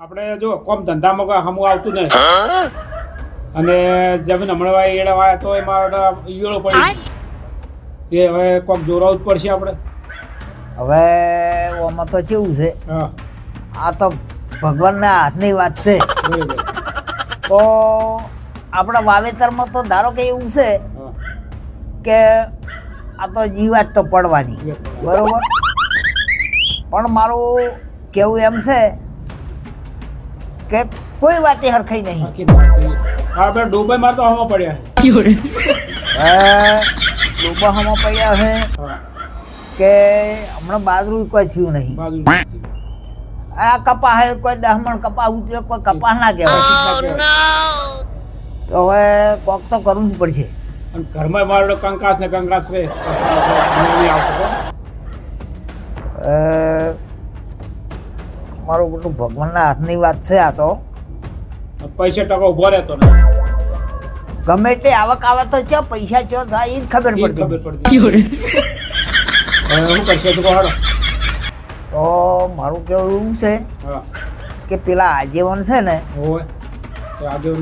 આપણે જો કોમ ધંધામાં કોઈ હમું આવતું નહીં. અને જમીન હમણાં વાય એડા વાયા તો એમાં મારો ઈયળો પડી. એ હવે કોક જોરાવું જ પડશે આપણે. હવે ઓમાં તો કેવું છે? હા. આ તો ભગવાનના હાથની વાત છે. તો આપણા વાવેતરમાં તો ધારો કે એવું છે કે આ તો જીવાત તો પડવાની. બરોબર? પણ મારું કેવું એમ છે કે કોઈ વાતે હરખાઈ નહીં. આપણે ડૂબાઈ માર તો હમો પડ્યા પડ્યા છે કે હમણાં બાજરું કોઈ થયું નહીં. આ કપા હે કોઈ દહમણ કપા ઉતરે કોઈ કપા ના કહેવાય. તો હવે કોક તો કરવું જ પડશે. અને ઘરમાં મારો કંકાસ ને કંકાસ રે. મારું બધું ભગવાનના હાથની વાત છે આ તો. પૈસા ટકા ઊભો રહેતો ને. ગમે તે આવક આવે તો ચો પૈસા ચો થાય એ જ ખબર પડતી. ખબર પડતી. પડતી શું કરશે તો હાડો તો મારું કેવું એવું છે કે પેલા આજીવન છે ને હોય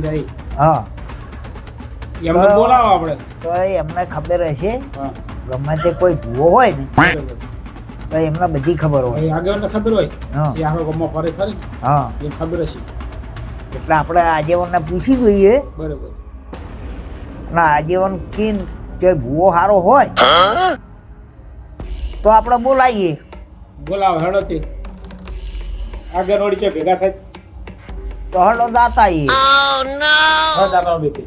જાય. હા. એમને તો- બોલાવો આપણે. તો એમને ખબર હશે. ગમે તે કોઈ ભૂવો હોય ને તો એમને બધી ખબર હોય. એ ખબર હોય. હા. એ આખો ગમો ફરે ખરી. હા. એ ખબર હશે. એટલે આપણે આજીવનને પૂછી જોઈએ. બરાબર. ના આજીવન કિન કે ભૂવો સારો હોય તો આપણે બોલાવીએ બોલાવો હેડો આગળ ઓડી છે ભેગા થાય. તો હળો દાતા આવીએ હા દાદા બેટી.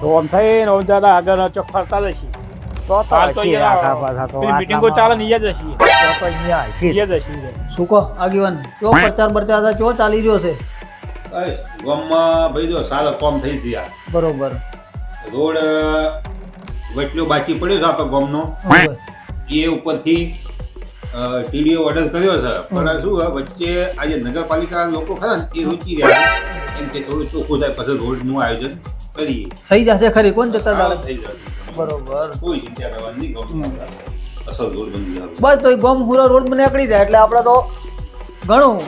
તો આમ થઈને આમ દાદા આગળ ચોક ફરતા જશે તો તો આખા પાછા તો મીટિંગો ચાલે ને ઈ જ હશે. તો અહીંયા હશે જ શું કહો? આગેવાન કેવો પ્રચાર પ્રચાર હતા? કેવો ચાલી રહ્યો છે? ગામમાં ભાઈ જો સારો કોમ થઈ છે યાર. બરોબર. રોડ અ, બાકી પડ્યો છે આપણો ગામનો. એ ઉપરથી ટીડીઓ ઓર્ડર કર્યો છે. પણ શું વચ્ચે આજે નગરપાલિકા લોકો ખરા ને એ રૂચી રહ્યા એમ કે થોડું ચોખ્ખું થાય પછી રોડનું આયોજન કરીએ. સહી જશે ખરી કોણ જતા સારું થઈ જશે. બરોબર. કોઈ ચિંતા કરવાની નહીં ગામમાં. અસલ રોડ બની જાય બસ તો ગમ હુરા રોડ મને નીકળી જાય એટલે આપણે તો ઘણું.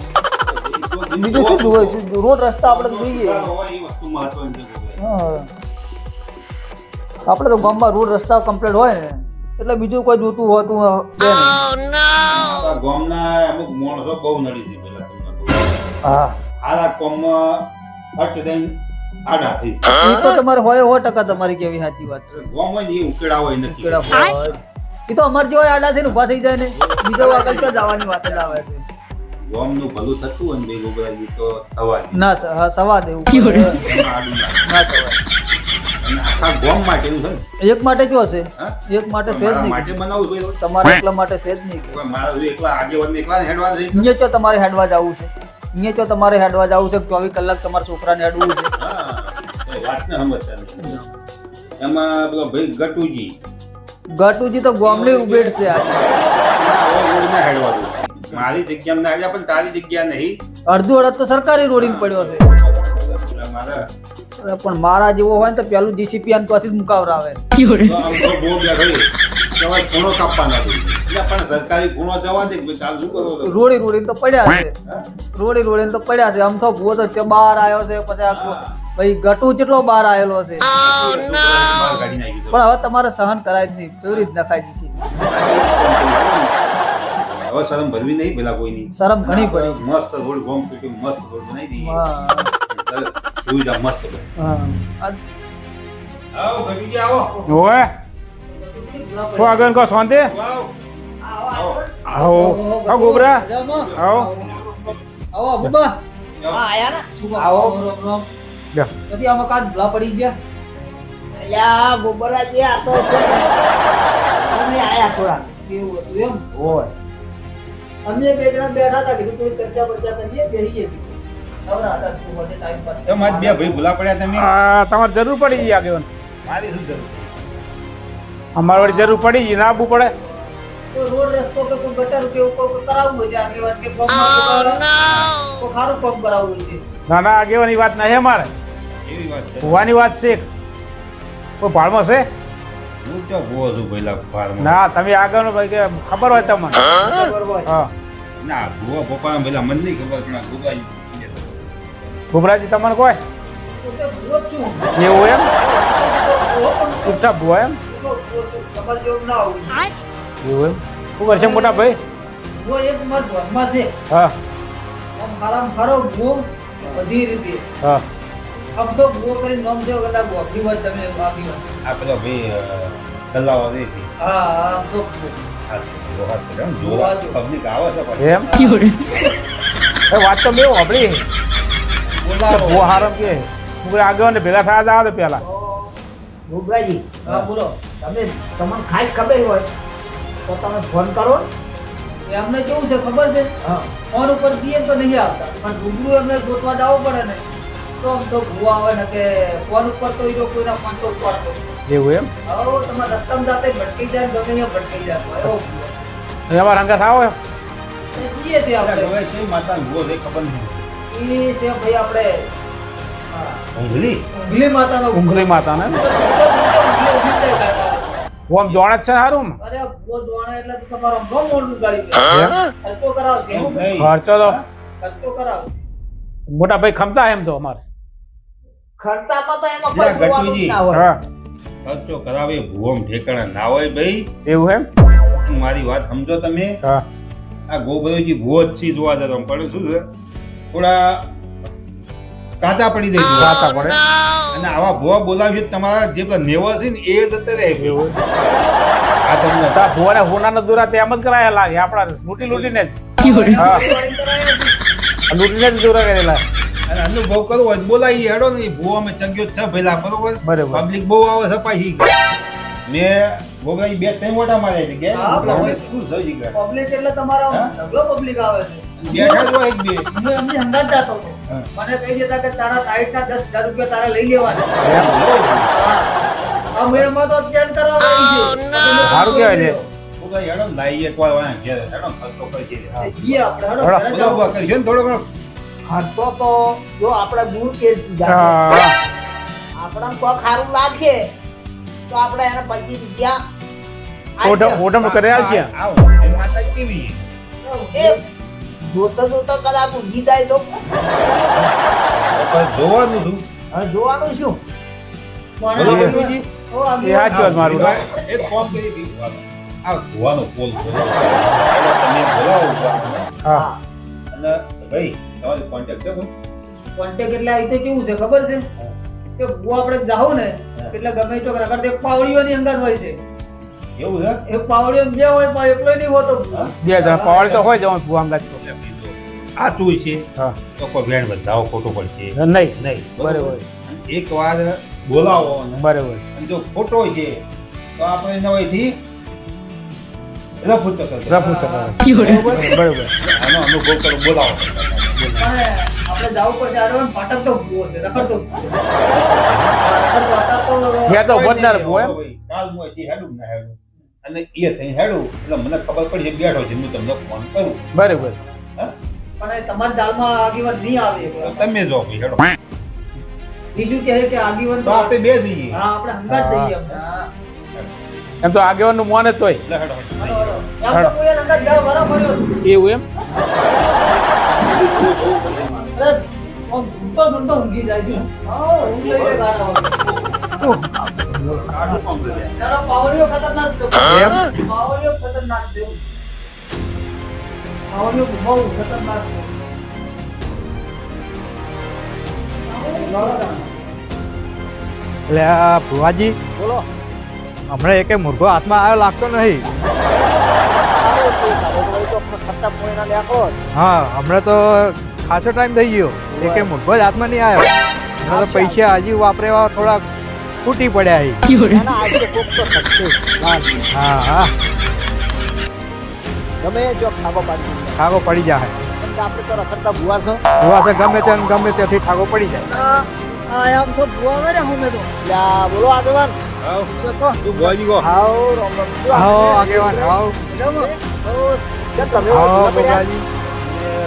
બીજું શું જોવે છે? રોડ રસ્તા આપણે તો જોઈએ. એ વસ્તુ મહત્વની છે હા. આપણે તો ગામમાં રોડ રસ્તા કમ્પ્લીટ હોય ને એટલે બીજું કોઈ જોતું હોતું છે ગામના અમુક માણસો બહુ નડી છે પેલા હા. આ કોમમાં ફટ દઈ આડા થઈ. તો તમારે હોય સો ટકા તમારી કેવી સાચી વાત છે. ગામમાં હોય ને ઉકેડા હોય નથી. એ તો અમારે જેવા આડા છે ને ઊભા થઈ જાય ને. બીજો આગળ તો જવાની વાત જ આવે છે? ગામનું ભલું થતું હોય ને બે તો થવા ના સવા દેવું ના. ના સવાય અને આખા ગામ છે એક માટે જો હશે? એક માટે છે નહીં. માટે બનાવું છું તમારે એકલા માટે છે જ નહીં. મારા એકલા આગેવાન એકલા હેડવા અહીંયા જો તમારે હેડવા જવું છે? અહીંયા તમારે હેડવા જવું છે? ચોવીસ કલાક તમારા છોકરાને હેડવું છે. વાતને સમજતા એમાં પેલો ભાઈ ગટુજી. ગટુજી તો ગોમલી દઉં. મારી જગ્યા ના આવ્યા પણ તારી જગ્યા નહીં અડધું અડધ તો સરકારી રોડિંગ પડ્યો છે પણ મારા જેવો હોય ને તો પેલું જીસીપી આને ત્યાંથી જ મુકાવર આવે આમ તો બહુ બે ભાઈ કે હવે ખૂણો કાપવા ના દઉં. એટલે પણ સરકારી ખૂણો જવા દે કે ભાઈ તાર શું તો? રોડી રોડીને તો પડ્યા છે? રોડી રોડીને તો પડ્યા છે આમ તો ભૂવો તો બહાર આવ્યો છે પછી આખો ભાઈ ગટુ જેટલો બહાર આવેલો છે. દઉં. પણ હવે તમારે સહન કરાય જ નહીં. કેવી રીત નખાય છે? હવે શરમ ભરવી નહીં પેલા કોઈ નહીં શરમ ઘણી પડી. મસ્ત રોડ ગોમ પીટી મસ્ત રોડ બનાવી દઈએ. સુવિધા મસ્ત. આવો ભગીજી આવો. ઓય. તો આગળ કો શાંતિ? આવો. આવો. આવો ગોબરા. આવો. આવો બુબા. હા આયા ને. આવો. પછી આમાં કાચ ભલા પડી ગયા? અલ્યા આ તો છે. અમે આયા થોડા. એવું હતું એમ? હોય. અમે બે જણા બેઠા હતા કીધું થોડી ચર્ચા બર્ચા કરીએ બેસીએ નવરા હતા શું બધે ટાઈમ પાસ એમ આજ બે ભાઈ ભૂલા પડ્યા તમે? તમારે જરૂર પડી ગઈ આગેવાન. મારી શું જરૂર? અમારે જરૂર પડી ગઈ ના આવવું પડે. કોઈ રોડ રસ્તો કે કોઈ ગટર કે એવું કરાવવું છે આગેવાન કે કોઈ સારું કામ કરાવવું છે? ના ના આગેવાની વાત નહીં અમારે. ભૂવાની વાત છે કોઈ ભાડમાં છે? હું તો ભૂવો છું પહેલા ફાર્મમાં ના તમે આગળ ભાઈ કે ખબર હોય તમને. ખબર હોય. હા. ના ભૂવો પપ્પા પેલા મને નહીં ખબર પણ આ ભૂગાઈ તમને કોઈ? એવું એમ? ઉઠા ભૂવા એમ? એવું એમ? શું કરશે મોટા ભાઈ? હા. મારા હારો બધી રીતે. હા. આમ તો ભૂવો કરીને નોમ છે કદાચ વાપરી હોય તમે બાકી હોય આ પેલો ભાઈ કલાવા દે હા તો કરે પબ્લિક આવે છે એમ? એ વાત તો મેં વાપરી. ભૂવા હારમ કે હું કોઈ ને ભેગા થયા આવે પેલા. ભૂપરાજી હા બોલો. તમે તમને ખાસ ખબર હોય તો તમે ફોન કરો. એ અમને કેવું છે ખબર છે? હા. ફોન ઉપર દઈએ તો નહીં આવતા. પણ રૂબરૂ એમને ગોતવા જવું પડે ને. તો આમ તો ભૂવા આવે ને કે ફોન ઉપર તો એ જો કોઈના ફોન તો ઉપાડતો એવું એમ? હવે તમારા રસ્તામાં જાતે ભટકી જાય ગમે અહીંયા ભટકી જાય. એવો ભૂવો. અને અમારા હંગાત આવો એ જઈએ તે આપણે. જોવાય છે ભૂવો ખબર નહીં. એ ભાઈ આપણે માતાનો માતાને જોણે સારું અરે ભૂવો જોવાના એટલે તો તમારો બહુ મોટું ગાડી ખર્ચો કરાવશે. એમ એમ? નહીં. ખર્ચો તો ખર્ચો કરાવશે. મોટા ભાઈ ખમતા એમ તો અમારે. ખર્ચામાં તો એમાં કોઈ જોવાનું જ ના હોય. ખર્ચો કરાવે ભૂવમ ઠેકાણા ના હોય ભાઈ. એવું એમ? મારી વાત સમજો તમે. હા. આ ગોબરોજી ભૂવો જ છી જોવા જતો પણ શું છે? થોડા કાચા પડી દે કાચા પડે અને આવા ભૂવા બોલાવી તમારા જે પેલા નેવા છે ને એ જતા રહે એવું. આ તમને. તા હોના હોનાનો દોરા તેમ જ કરાયા લાગે આપણા લૂટી લૂટીને જ લૂટીને જ દોરા કરેલા અને અનુભવ કરવો હોય બોલાવી હેડો ને ભૂવા અમે ચગ્યો છે પેલા બરોબર? બરોબર. પબ્લિક બહુ આવે છે પાછી મેં ભોગાઈ બે ત્રણ મોટા માર્યા છે કે? શું થઈ ગયા? પબ્લિક એટલે તમારા ઢગલો પબ્લિક આવે છે. બેઠા એક બે. હું એમની અંદાજ જાતો હતો. મને કહી દેતા કે તારા ટાઈટ ના દસ હજાર રૂપિયા તારા લઈ લેવાના. આ મેળમાં તો સારું કહેવાય હેડો ને લાવીએ એક વાર વાળા ઘેર. હેડો ખર્ચો કરી. આપણે હેડો, હેડો. ને થોડો ઘણો. ખર્ચો તો જો આપણે દૂર કે આપણને કોઈ ખારું લાગશે તો આપણે એને પચીસ રૂપિયા ઓઢમ આલશે. ઓઢમ કરે આલ છે? એ કેવી? એ જોતા જોતા કદાચ ઊંઘી જાય તો. જોવાનું શું? હવે જોવાનું શું? એ મારું. એક ફોન કરી આ ધોવાનો પોલ તમે બોલાવો હા. અને ભાઈ તમારો કોન્ટેક્ટ છે કોઈ? કોન્ટેક્ટ એટલે આ રીતે કેવું છે ખબર છે? કે હું આપણે જાવ ને એટલે ગમે તો રગડ તે પાવડીઓની અંદર હોય છે. એવું છે? એ પાવડીઓ બે હોય પણ એકલો નહીં હોતો. બે જણા પાવડી તો હોય જવાનું ભુવા અંગાત તો. આ તું છે હા. તો કોઈ ભેણ બધાવો ખોટો પડશે. નહીં. નહીં. બરાબર. એક વાર બોલાવો બરાબર. અને જો ખોટો છે તો આપણે રફુ ચક્કર રફુ ચક્કર. બરાબર? બરાબર. આનો અનુભવ કરો બોલાવો. આપણે જવું પડશે અરે ફાટક તો ભૂવો છે રખડતો ભૂવો. હા, રખડતો અત્યારે તો ત્યાં તો ઊભો જ ના રહે ભુવા એમ. ભાઈ, કાલ હું અહીંથી હેડું ના હેડું. અને એ થઈ હેડું એટલે મને ખબર પડી છે બેઠો છે હું તમને ફોન કરું. બરોબર. પણ તમારી દાળમાં આગીવન નહીં આવે તમે જો હેડો. બીજું કહે કે આગીવન તો આપણે બે જઈએ. હા આપણે હંગાત જઈએ અમને. એમ તો આગેવાનનું મોને તોય. એવું એમ. એટલે ભુવાજી? બોલો. હમણાં એકે મુર્ગો હાથમાં આવ્યો લાગતો નહીં. હા હમણાં તો ખાસો ટાઈમ થઈ ગયો. એકે મુર્ગો જ હાથમાં નહીં આવ્યો હમણાં તો પૈસા હજી વાપરેવા થોડા ખૂટી પડ્યા હા હા. ગમે જો ખાવા પાડી ખાગો પડી જાય આપણે તો રખડતા ભૂવા છો. ભૂવા છે ગમે તે ગમે ત્યાંથી ઠાકો પડી જાય. આ આમ તો ભૂવા ને હું તો. બોલો આગેવાન. તું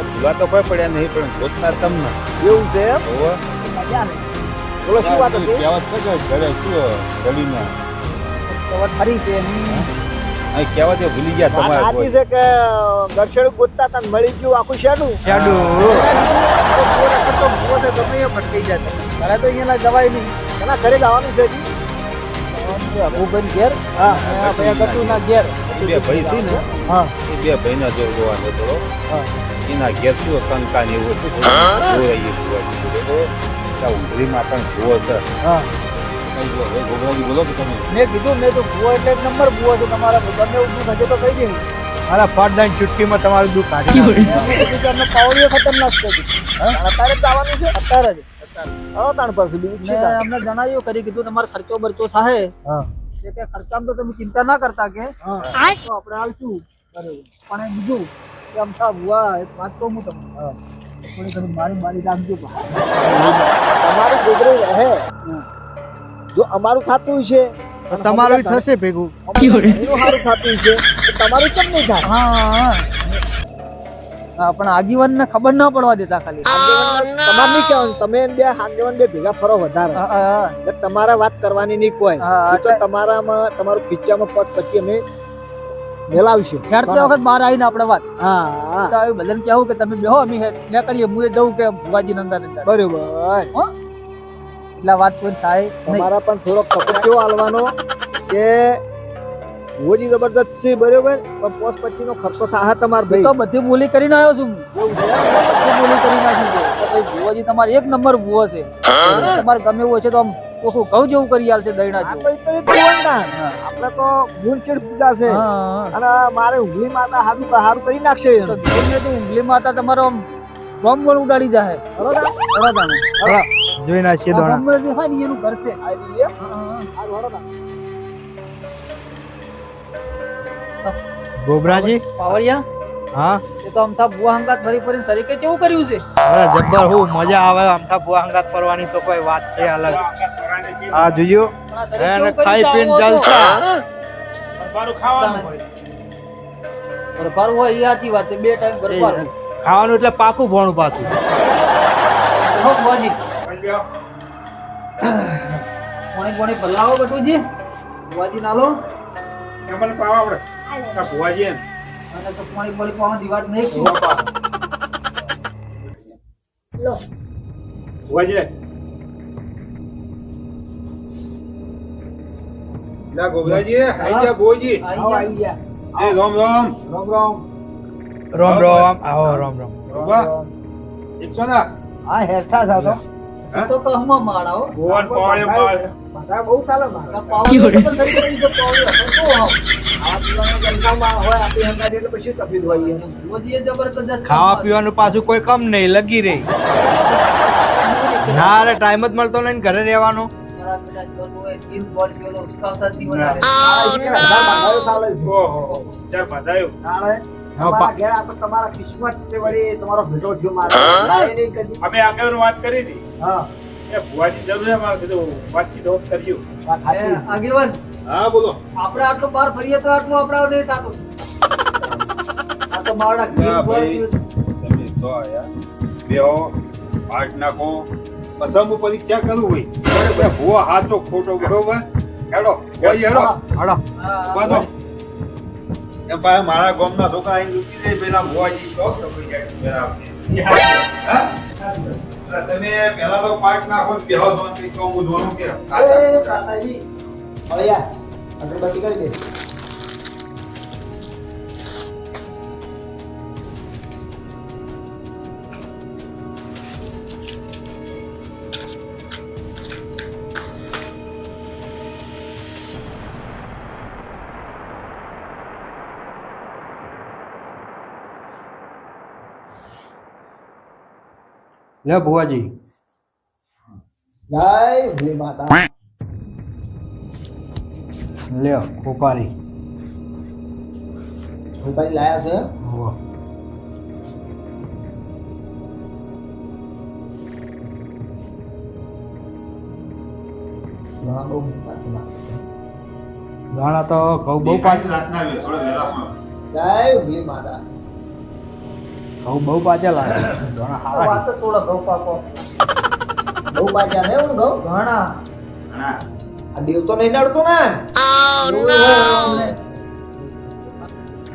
ભૂલા તો કોઈ પડ્યા નહીં પણ ગોતના તમને એવું છે બોલો શું વાત હતી કહેવત છે કે ઘરે શું ગલીમાં કવર ફરી છે અહીં કહેવત એ ભૂલી ગયા તમારે સાચી છે કે ગરશેડું ગોતતા હતા ને મળી ગયું આખું શેડું ભૂવો છે ગમે એ ભટકાઈ જાય તમે ઘરે તો અહીંયા જવાય નહીં. એના ઘરે જવાનું છે અબુભાઈ ઘેર. હા અને આ ભાઈ ગટુ ના ઘેર. બે ભાઈ છે ને હા. એ બે ભાઈના જોર જોવાનો હતો. હા. એના ઘેર શું કંકા ને એવું હતું બોલો તો ઊંઘરી ભૂવો છે. હા. જો મેં કીધું મેં તો ભૂવો એટલે એક નંબર ભૂવો છે તમારા એવું દુઃખ હશે તો કહી દે મારા ફાટદાન ચુટકીમાં તમારું દુઃખ કાઢી પાવડીઓ ખતરનાક છે. અત્યારે જ આવવાનું છે? અત્યારે જ. હળો તાણ પછી બીજું છે અમને જણાવ્યું કરી કીધું તમારો ખર્ચો બરચો થાય હા. કે ખર્ચામાં તો તમે ચિંતા ના કરતા કે હા. તો આપણે આવશું પણ બીજું કે અમથા ભુવા એક વાત કહું હું તમને. ઘણી મારી મારી રાખજો તમારું ગોદરેજ રહે. જો અમારું ખાતું છે તમારું થશે ભેગું. એનું સારું ખાતું છે તમારું કેમ નહીં થાય? હા. પણ આગેવાન ને ખબર ના પડવા દેતા ખાલી. તમારે નહીં કહેવાનું તમે બે આગેવાન બે ભેગા ફરો વધારે. તમારા વાત કરવાની નહીં કોઈ. તો તમારામાં તમારું ખીચામાં પગ પછી અમે મેલાવશું. હેડતી વખત બહાર આવીને આપણે વાત. હા તો આવી બધાને કહેવું કે તમે બેહો અમે ને કરીએ હું એ જવું કે ભુવાજી નંદા નંદા બરોબર એટલે વાત કોઈ થાય તમારા પણ થોડોક સપોર્ટ કેવો આલવાનો કે હોજી જબરદસ્ત છે બરોબર? પણ પોસ પછીનો ખર્ચો થાય તમાર ભાઈ તો બધી બોલી કરીને આવ્યો છું. એવું છે? બધી બોલી કરી નાખી છે. ભાઈ ભુવાજી તમારે એક નંબર ભુવો છે. તમારે ગમે એવું હશે તો આમ ઓખું ઘઉં જેવું કરી આલશે દહીણા આ જેવું. તો એક જીવનદાન. આપણે તો ગુણચીડ પૂજા છે. અને મારે ઉંગલી માતા હારું સારું હારું કરી નાખશે તો ગમે તે ઊંઘલી માતા તમારો આમ બમ ગણ ઉડાડી જાય બરોબર. જોઈ નાખીએ દોણા. હોય ને એનું ઘર છે ગોબરાજી પાવળિયા? હા? એ તો અમથા બુઆ હંગાત ફરી ફરીને સરીકે કેવું કર્યું છે? અરે જબ્બર હું મજા આવે અમથા બુઆ હંગાત ફરવાની તો કોઈ વાત છે અલગ. આ જોયો એને ખાઈ પીને. જલસા. મારું ખાવાનું હોય. ભરપાર હોય એ આતી વાત બે ટાઈમ ભરપાર ખાવાનું એટલે પાકું ભોણું પાછું. હો ભોજી પાણી પાણી ભલાવો બટુજી. ભોજી નાલો. એમને પાવા આપણે આ ભુવાજી એમ. અને તો પાણી પાણી પાવાની વાત નહીં કહું. ભુવા પા ભુવાજી લે. લા ગોબરાજી આઈ જા ભુવાજી? આઈ આવો ગયા. આવી ગયા. એ રામ રામ. રામ રામ. રોમ રોમ આવો રોમ રોમ. એકસો ના. હા હેરતા થા તો તો કહમાં ભુવન બધા બહુ તો કરી ખાવા પીવાનું પાછું કોઈ કમ નહીં લગી રહી. ના અરે ટાઈમ જ મળતો નહીં ને ઘરે રહેવાનું. તમારા ઘેર આ તો તમારા કિસ્મત તમારો ભેટો થયો મારે. અમે આગળ વાત કરી હતી. હા. એ ભુવાજી જરૂર છે મારે કીધું વાતચીત સાચી. આગેવાન. હા બોલો. આપણે આટલો બહાર ફરીએ તો આટલું આપણે નહીં થતું. આ તો. છે. તમે સો આયા. બેહો પાઠ નાખો. પસંદ પરીક્ષા કરું ભાઈ હોય ભુવા હાચો ખોટો બરોબર? હેડો કોઈ હેડો. હળો વાંધો એમ પાસે મારા ગામના છોકરા અહીં લૂકી દે પેલા ભુવાજી તો તમે જાય હા? તમે પહેલા તો પાઠ નાખો બેહો તો કંઈક તો હું જોવાનું કે કાકાજી. મળ્યા. અગરબત્તી કરી દે. લે ભુવાજી. જય જય માતા. લે ઉપારી ઉપારી લાયા છે? દાણા તો ઘઉં બહુ પાંચ રાતના જય માતા. ઘઉં બહુ પાછા લાગે. ઘણા હારા વાત તો છોડો ઘઉં પાકો. બહુ પાછા ને હું ઘઉં? ઘણા. ઘણા. આ દેવ તો નહીં નડતો ને?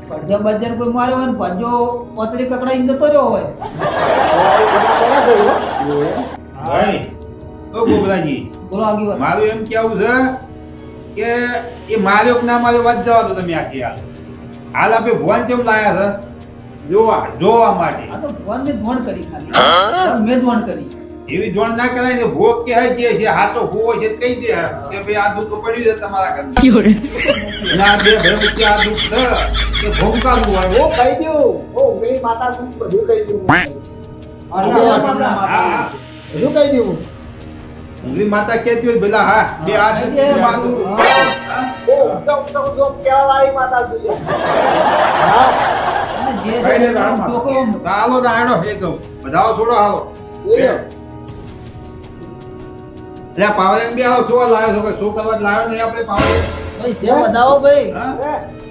પંજા બજાર કોઈ માર્યો હોય ને પંજો પતરી કકડાઈને જતો રહ્યો હોય. ભાઈ ઓ ગોબરાજી બોલો આગી મારું એમ કેવું છે કે એ માર્યો કે ના માર્યો વાત જવા દો તમે આખી હાલ. હાલ આપણે ભગવાન કેમ લાયા છે? જોવા. જોવા માટે. આ તો ભગવાન ને ધોણ કરી ખાલી. મેં ધોણ કરી. એવી જોણ ના કરાય ને ભોગ કે હે જે છે હાચો હોવો છે કહી દે. કે ભાઈ આ દુઃખ પડ્યું છે તમારા ઘર. ના બે ભાઈ કે આ દુઃખ છે કે ભોંકાનું હોય. ઓ કહી દઉં. ઓ ઉંગલી માતા શું બધું કહી દઉં. હા. હા બધું કહી દઉં. માતા કહેતી હોય પેલા હા બે હાથ કહી નથી દે, ઉત્તમ ઊંઘતા ઊંઘતા હું વાળી માતા છે. હા. હાલો. દાડો કહું. બધાઓ છોડો હાલો. એટલે આ પાવર એમ બી આવો શું લાવ્યો છો? કે શું કરવા લાવ્યો નહીં આપણે પાવર ભાઈ સેવ વધાવો ભાઈ.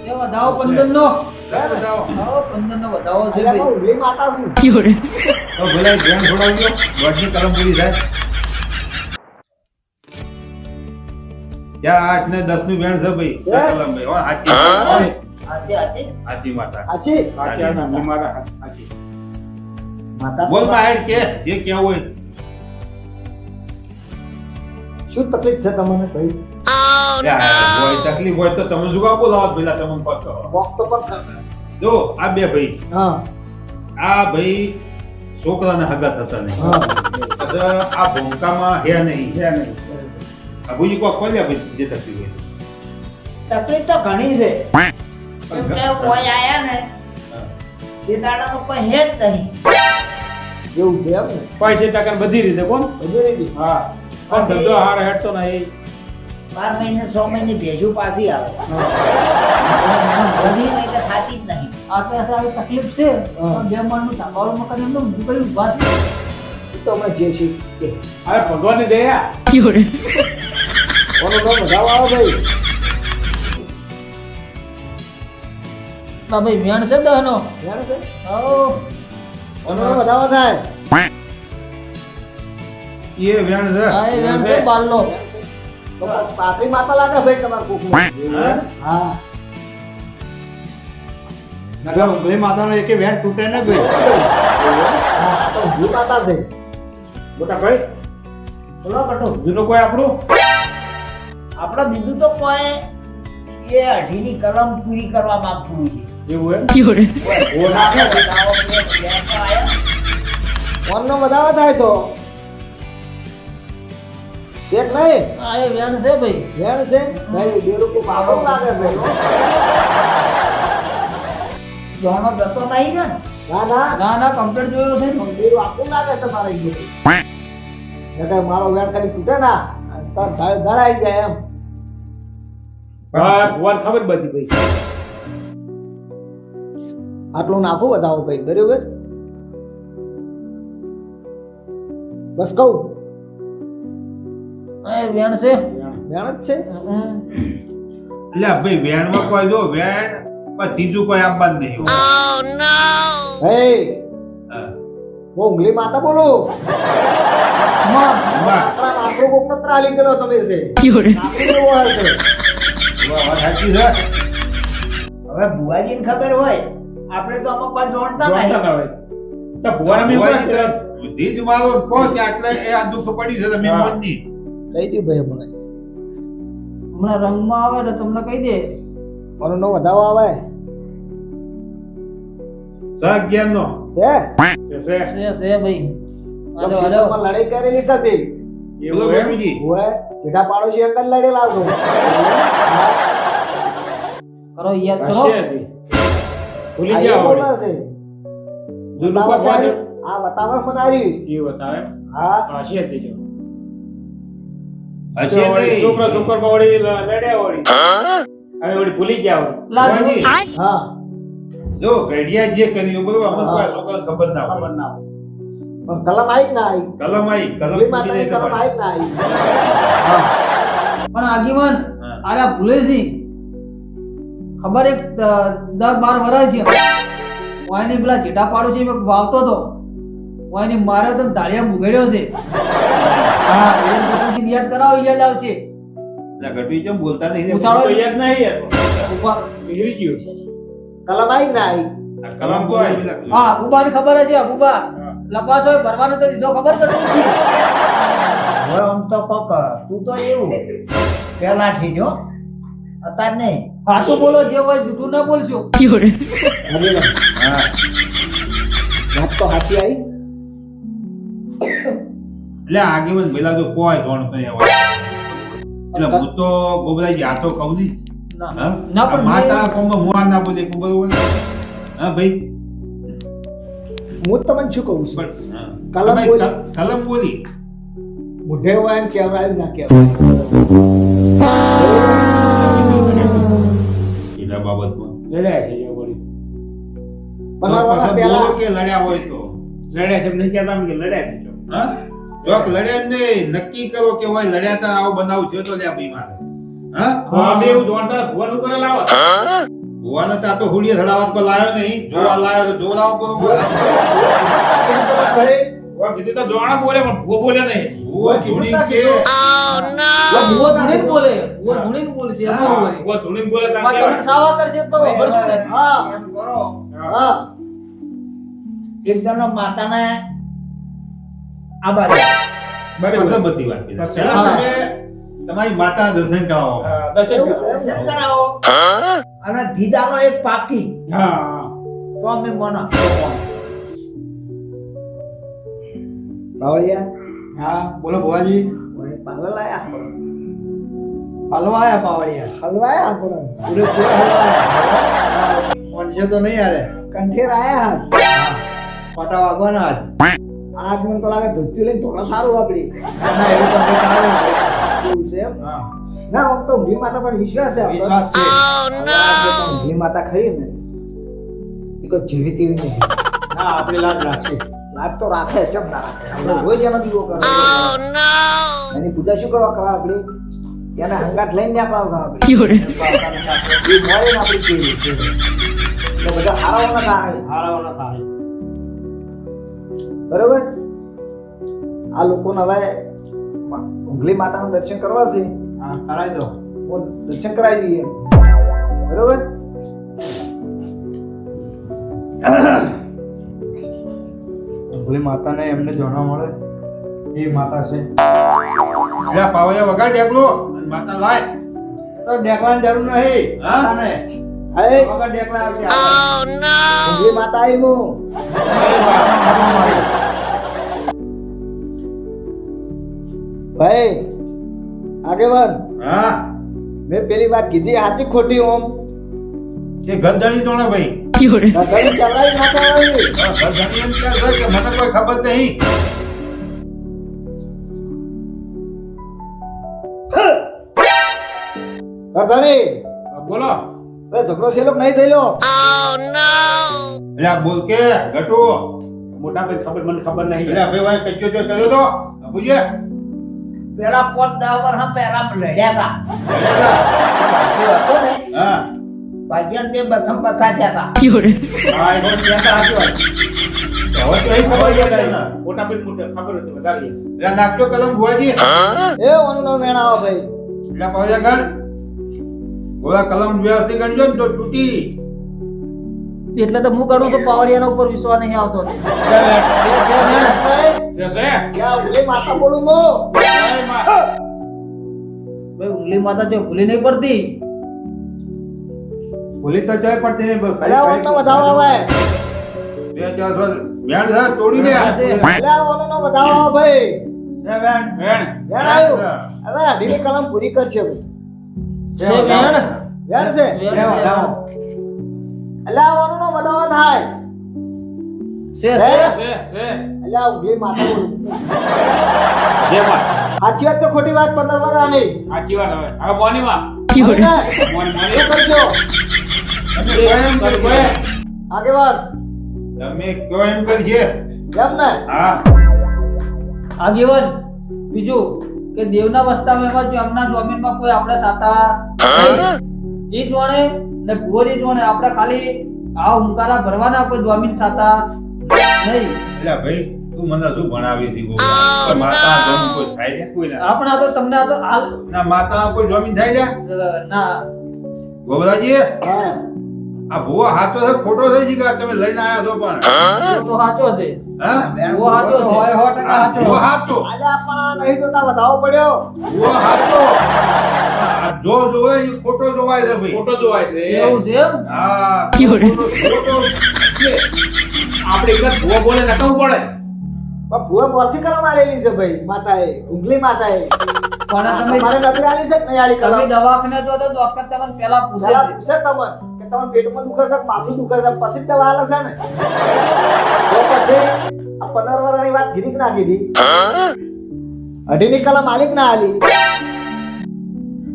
સેવ વધાવો પંદર નો સાહેબ બતાવો આવો પંદર નો વધાવો છે એટલે હું ભાઈ ઉંગલી માતા છું. તો ભલે ધ્યાન છોડાવજો વડની કલમ પૂરી થાય. ત્યાં આઠ ને દસનું વેણ છે? ભાઈ? કલમ ભાઈ? હો હાચી હાચે હાચે હાચી. માતા સાચી સાચી આ નાની મારા હાથ- સાચી. માતા બોલ બહાર કે જે કેવું હોય? શું તકલીફ છે તમને ભાઈ? તકલીફ હોય તો તમે શું કામ બોલાવો? પેલા તમે પતો વોક તો પણ જો આ બે ભાઈ. હા. આ ભાઈ છોકરાને હગા થતા નહીં. આ ભૂમકામાં હે નહીં. છે નહીં. આ ભૂજી કોક ખોલ્યા ભાઈ જે તકલીફ હોય. તકલીફ તો ઘણી છે. કેમ કે કોઈ આયા ને તે દાડાનું કોઈ હે જ નહીં. એવું છે એમ ને? પૈસે ટકા બધી રીતે કોણ? બધું કીધું. હા. પણ ધંધો હાર હેડતો નહીં બાર મહિને છ મહિને ભેજું પાછી આવે. બધી નહીં કે થાતી જ નહીં. આ તો આવી તકલીફ છે. હા. પણ બે માળનું સંભાળો મકાન એમનું ઊભું કર્યું વાત એ તો અમે જે છે. અરે ભગવાનની દયા. કોનો નામ વધાવો આવો ભાઈ? ના ભાઈ વેણ છે દહનો જાણે છે? આવો કોનો વધાવો થાય. એ વેણ છે. હા એ વેણ છે બાલનો. તો પાથરી માતા લાગે ભાઈ તમારે કોકનું. હા? હા. નગર ઉંગલી માતાનો એકે વેણ તૂટે ને ભાઈ? હા તો ઉંગલી માતા છે. મોટા ભાઈ બોલો કટો જૂનું કોઈ આપણું? આપણા બીજું તો કોઈ એ અઢીની કલમ પૂરી કરવા માંગતું છે એવું એમ? થાય તો? એક નહીં? આ એ વેણ છે ભાઈ. વેણ છે? ભાઈ બે રૂપિયા પાપડ લાગે ભાઈ જોણો જતો નહીં ને? ના ના. ના ના કમ્પ્લીટ જોયો છે. મંદિર આખું લાગે તમારે એટલે મારો વેણ કદી તૂટે ના. તો ધડ ધડાઈ જાય એમ. હા ભગવાન ખબર બધી ભાઈ આટલું નાખું બતાવો ભાઈ બરોબર? બસ કહું? આ વેણ છે. વેણ જ છે? એટલે ભાઈ વેણમાં કોઈ જો વેણ પણ ત્રીજું કોઈ આપવાનું નહીં હે હા. હું ઉંગલી માતા બોલો? માં, વાહ. આપણા નાખરો કોકનો ત્રાલી ગયેલો તમે છે. હવે બુવાજીને ખબર હોય આપણે તો આમાં કોઈ જોણતા જોડતા નહીં. હોય. તો ભગવાન મે ઊભા બુદ્ધિ જ મારો કહો કે આટલે એ આ દુખ પડી છે તમે. મોનની. કહી દઉં ભાઈ હમણાં. હમણાં રંગમાં આવે ને તમને કહી દે. કોનો નો વધાવો આવે. સહ અગિયારનો છે? છે, છે. છે ભાઈ. હાલો હાલો. ક્ષેત્રમાં લડાઈ કરી લીધા બે એવું એમ? બાપુજી હોય જેઠા પાડોશી અંકલ લડેલા છો. કરો યાદ કરો. ભૂલી ગયા બોલે છે. જૂનું બતાવો કોઈ સાહેબ. વાંધો- આ બતાવો ફનારી એ બતાવે. હા. હશે હતી જો હશે નહીં. છોકરો છોકરો વળી લડ્યા વળી. હવે વળી ભૂલી ગયા હોય. હા? જો ઘડિયા જે કર્યું બરોબર અમુક હા. ખબર ના ખબર ના પણ કલમ આવી ના આવી? કલમ આવી કલમ કલમ. આવી ના આવી? પણ આગેવાન. આરા ભૂલે છે ખબર એક દસ બાર વર્ષ છે. વાયની પેલા જેટા પાડું છે મેં વાવતો તો વાયની માર્યો તો ધાળિયા મુગડ્યો છે. હા એ ગટુજી યાદ કરાવો યાદ આવશે. એટલે ગટુજી કેમ બોલતા નહીં રે? ઉછાળો. યાદ નહીં યાર. ઊભા. નીકળી ગયું. કલમ આવી ના આવી. કલમ બોલાય આવી હા બુબાને ખબર જ છે ઉબા લપાસ હોય ભરવાનો તો દીધો ખબર તો નથી. હવે આમ તો કોક તું તો એવું. પેલા થી જો અત્યારે નહીં. સાચું બોલો જે હોય જૂઠું ના બોલશો. હા. વાત તો સાચી આવી. એટલે આગેવાન પેલા તો કોઈ ધોણ નહીં આવે. એટલે હું તો ગોબરાજી આ તો કહું નહીં ના હા? ના, પણ આ માતા કોમમાં મુઆ આ ના બોલે કોઈ બરોબર? હા ભાઈ? હું તમને શું કહું છું? પણ કલમ બોલી. કલમ બોલી. બુઢે હોય એમ કહેવાય ના કહેવાય. બાબતમાં. લડ્યા છે વળી બનાવવાના પહેલા કે લડ્યા હોય તો? લડ્યા છે એમ નહીં કહેતા કે લડ્યા છે ચો. હા? જોક લડ્યા નહીં. નક્કી કરો કે હોય લડ્યા તા આવો બનાવ થયો તો લ્યા ભાઈ મારે. હા? તો અમે એવું જોણતા ભુવાનું કરે લાવો ભુવાને તો આપણે હુડીએ ધડાવત પર લાવ્યો નહીં. જોવા લાવ્યો તો જોરાવો બરોબર કીધું તો દોણા બોલે પણ બોલે નહીં. કે ધૂણીને બોલે ભૂવો ધૂણીને બોલે છે એમાં વળી. ભુવો ધૂણીને બોલે તમે કહેવાય. સાવા કરશે તો વળશું ને. હા. એમ કરો. હા. એકદમ માતાને આ બાજુ બરાબર. બધી વાત કીધી. તમે તમારી માતા દર્શન કરાવો. દર્શન કરો. દર્શન કરાવો. અને દીદાનો એક પાકી. હા. તો અમે મનો બાવળિયા હા બોલો ભુવાજી. મને પાવર હલવા આયા પાવડિયા હલવાયા પહોંચે તો નહીં આરે કંઠેર આયા પટા વાગવાના આજ આજ મને તો લાગે ધોતી લઈને થોડા સારું આપડી ના, એવું તો કંઈક એવું છે ના આમ તો ઊંઘી માતા પર વિશ્વાસ છે વિશ્વાસ છે ઊંઘી માતા ખરી ને એ કોઈ જેવી તેવી નહીં ના આપણી લાજ રાખશે લાજ તો રાખે ચમ ના રાખે આપણે રોજ એનો દીવો કરે એની પૂજા શું કરવા કરવા આપણે? એના હંગાટ લઈને ન્યા પાસ આપણે. એ મોરે ને આપણી કેવી એટલે બધા હારાવાના થાય હારાવાના થાય બરોબર? આ લોકોને હવે ઉંગલી માતાનું દર્શન કરવા છે. હા કરાવી દો. હું દર્શન કરાવી દઈએ. બરોબર? ઉંગલી માતાને એમને જાણવા મળે. એ માતા છે. એટલે પાવયા વગર ડેકલો અને માતા લાય. તો ડેકલાની જરૂર નહીં. હા? હે? વગર ડેકલા આવશે ઊંઘલી માતા આવી હું. ભાઈ આગેવાન હા? મેં પેલી વાત કીધી સાચી ખોટી ઓમ? એ ગરદણી તો ને ભાઈ? ઘણી ચલાવી માતા આવી હા, એમ કહે છે કે મને કોઈ ખબર નહીં. કરધાણી બોલો. અરે ઝઘડો થયેલો નહીં થયેલો? એટલે આ બોલ કે ગટુ. મોટા ભાઈ ખબર મને ખબર નહીં. અલ્યા ભાઈ ભાઈ કચ્યો જો કર્યો તો. બુજે પેલા પોત દાવર હા પેલા લડ્યા હતા હા. ભાગ્યન તે પ્રથમ પથા થયા હતા હા, એ બધી વાત સાચી વાત. હવે તો એ ખબર છે મોટા ભાઈ મોટા ખબર હતી વધારે. એટલે નાખ્યો કલમ ભુવાજી. એ ઓનું નામ વેણાવો ભાઈ. એટલે પાવયા ગણ ગોળા કલમ વ્યવસ્થિત ગણજો ને તો તૂટી. એટલે તો હું કરું તો પાવડિયાના ઉપર વિશ્વાસ નહીં આવતો. જશે માતા બોલું મો. ભાઈ ઉંગલી માતા જો ભૂલી નહીં પડતી. ભૂલી તો જાય પડતી નહીં બસ અલ્યા ઓનો વધાવો આવે. બે ચાર સો બેન્ડ છે તોડી દે. અલ્યા ઓનો નો વધાવો ભાઈ. બેન બેન વેણ આવ્યું. અરે અઢીની કલમ પૂરી કરશે ભાઈ. છે બેન વેણ. છે. અલ્યા ઓનો થાય. છે? છે અલ્યા માતા સાચી વાત ખોટી વાત પંદર વાર નહીં સાચી વાત હવે. હવે બોની માં. કરીએ તમે એમ ને? હા. આગેવાન બીજું કે દેવના વસ્તામાં એમાં જો એમના જમીનમાં કોઈ આપણે સાતા એ જોણે ને ગોરી જોણે આપણે ખાલી આ હુંકારા ભરવાના કોઈ જમીન સાતા નહીં. એટલે ભાઈ તું મને શું ભણાવી દીધો પણ માતા જમીન કોઈ થાય છે? કોઈ ના. આપણા તો તમને આ તો ના માતા કોઈ જમીન થાય છે? ના. ગોબરાજી હા. આ ભૂવા છે ખોટો છે કે તમે લઈને આયા છો પણ. એ તો છે. હા? ભુવો છે. હોય સો ટકા આ ભૂવો હાથો અલ્યા પણ નહીં જોતા વધાવો પડ્યો. ભૂવો હાથો જો જોવાય એ ખોટો જોવાય છે ભાઈ. ફોટો જોવાય છે. એવું છે એમ? હા. ખોટો ખોટો આપણે એક ભૂવો બોલે નકાવું પડે. પણ ભૂએ મોરથી કલમ આલેલી છે ભાઈ માતાએ ઊંઘલી માતાએ. પણ તમે તમારે નથી આલી છે નહીં આલી તમે દવાખાને જો તો ડોક્ટર તમને પહેલા પૂછે છે. પૂછે તમને. કે તમને પેટમાં દુખે છે માથું દુખે છે પછી જ દવા આલે છે ને? તો પછી આ પંદર વાત કીધી ના કીધી અઢીની કલમ આલી ના આલી.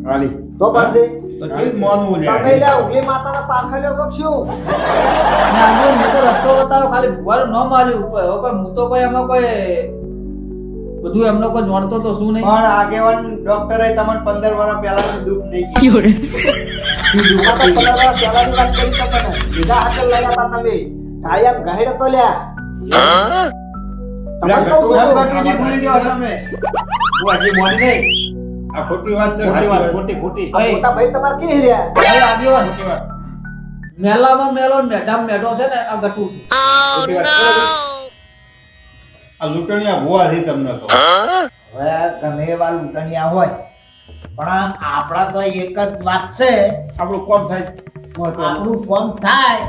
આલી. તો પછી તમે લે ઊંઘલી માતાને પાખલ્યો છો શું? મેં તો રસ્તો બતાવો ખાલી ભુવાનું ન માલ્યું હવે હું તો કોઈ એમાં કોઈ બધું એમનો કોઈ જાણતો તો શું નહીં. પણ આગેવાન ડોક્ટરે તમને પંદર વર્ષ પહેલાનું દુઃખ નહીં કીધું આ તો પંદર વર્ષ પહેલાની વાત કરી તમને લીધા હાથે લઈ હતા તમે. કાયમ ગહેડ તો લ્યા. તમને કહું છું લ્યા, ગટુજી ભૂલી જાઓ તમે. હું હજી મોડી નહીં. આ ખોટી વાત છે ખોટી સાચી વાત. વાત. ખોટી ખોટી. આ મોટા ભાઈ તમારે કે રહ્યા? ભાઈ આગેવાન. ખોટી વાત મેલામાં મેલો ને મેઢામાં મેઢો છે ને આ ગટુ છે. ખોટી વાત. આ લૂંટણીયા ભૂવા છે તમને તો હવે ગમે એવા લૂંટણિયા હોય પણ આપણા તો એક જ વાત છે. આપણું કોમ થાય. આપણું ફોન થાય?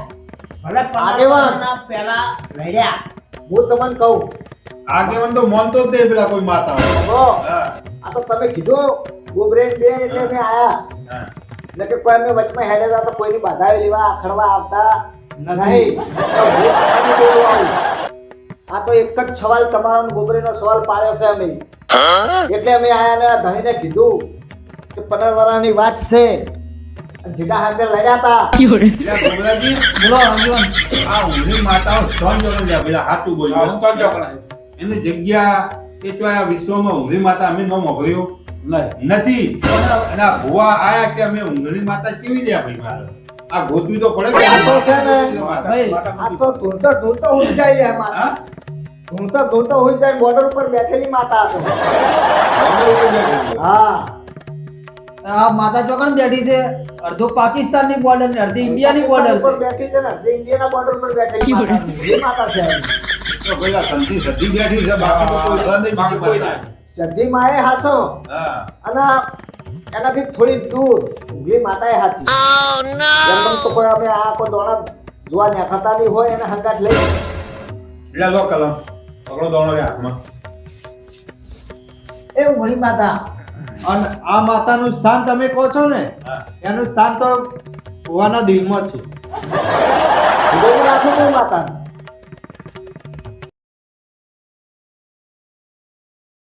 ભલે આગેવાન. પહેલા લડ્યા હું તમને કહું. આગેવાન તો માનતો જ નહીં પેલા કોઈ માતા આ તો તમે કીધું ગોબરેન બે એટલે મેં આયા. એટલે કે કોઈ અમે વચમાં હેડે તો કોઈની બાધા લેવા આખડવા આવતા નહીં. આ તો એક જ સવાલ તમારો ને ગોબરીનો સવાલ પાડ્યો છે અમે. એટલે અમે આયા ને ધણીને કીધું કે પંદર વર્ષની વાત છે. જીડા હાથે લડ્યા હતા ગોબરાજી, બોલો આગેવાન આ ઉની માતાઓ સ્ટોન જોગન લ્યા, પેલા સાચું બોલ્યો. સ્ટોન જોગન એની જગ્યા એ તો આ વિશ્વમાં ઉની માતા અમે ન મોકલ્યું. નથી. અને આ ભુવા આયા કે અમે ઉંગળી માતા કેવી દે ભાઈ મારે? આ ગોતવી તો પડે કે આ તો છે ને. આ તો ઢૂંઢતો ઢૂંઢતો ઉડી જાય લે માતા. હા? તો ઢૂંઢતો હોય જાય બોર્ડર ઉપર બેઠેલી માતા હતો. હા. આ માતા ચોકન બેઠી છે. અડધો પાકિસ્તાનની બોર્ડર ને અડધી ઇન્ડિયાની બોર્ડર ઉપર બેઠી છે ને જે ઇન્ડિયાના બોર્ડર પર બેઠેલી માતા છે. માતા છે. તો પેલા સંધિ સધી બેઠી છે બાકી તો કોઈ છે નહીં બાકી કોઈ બીજી નહીં. માતા. જલ્દી માએ હાસો. અને એનાથી થોડી દૂર ઊંઘલી માતાએ હાચી. તો કોઈ અમે આ કોઈ દોણા જોવા નેખાતા નહીં હોય એને હંગાટ લઈ. લે લો કલમ. પકડો દોણો લે હાથમાં. એ ઊંઘળી માતા. અને આ માતાનું સ્થાન તમે કહો છો ને એનું સ્થાન તો ભુવાના દિલમાં છે. રાખો માતા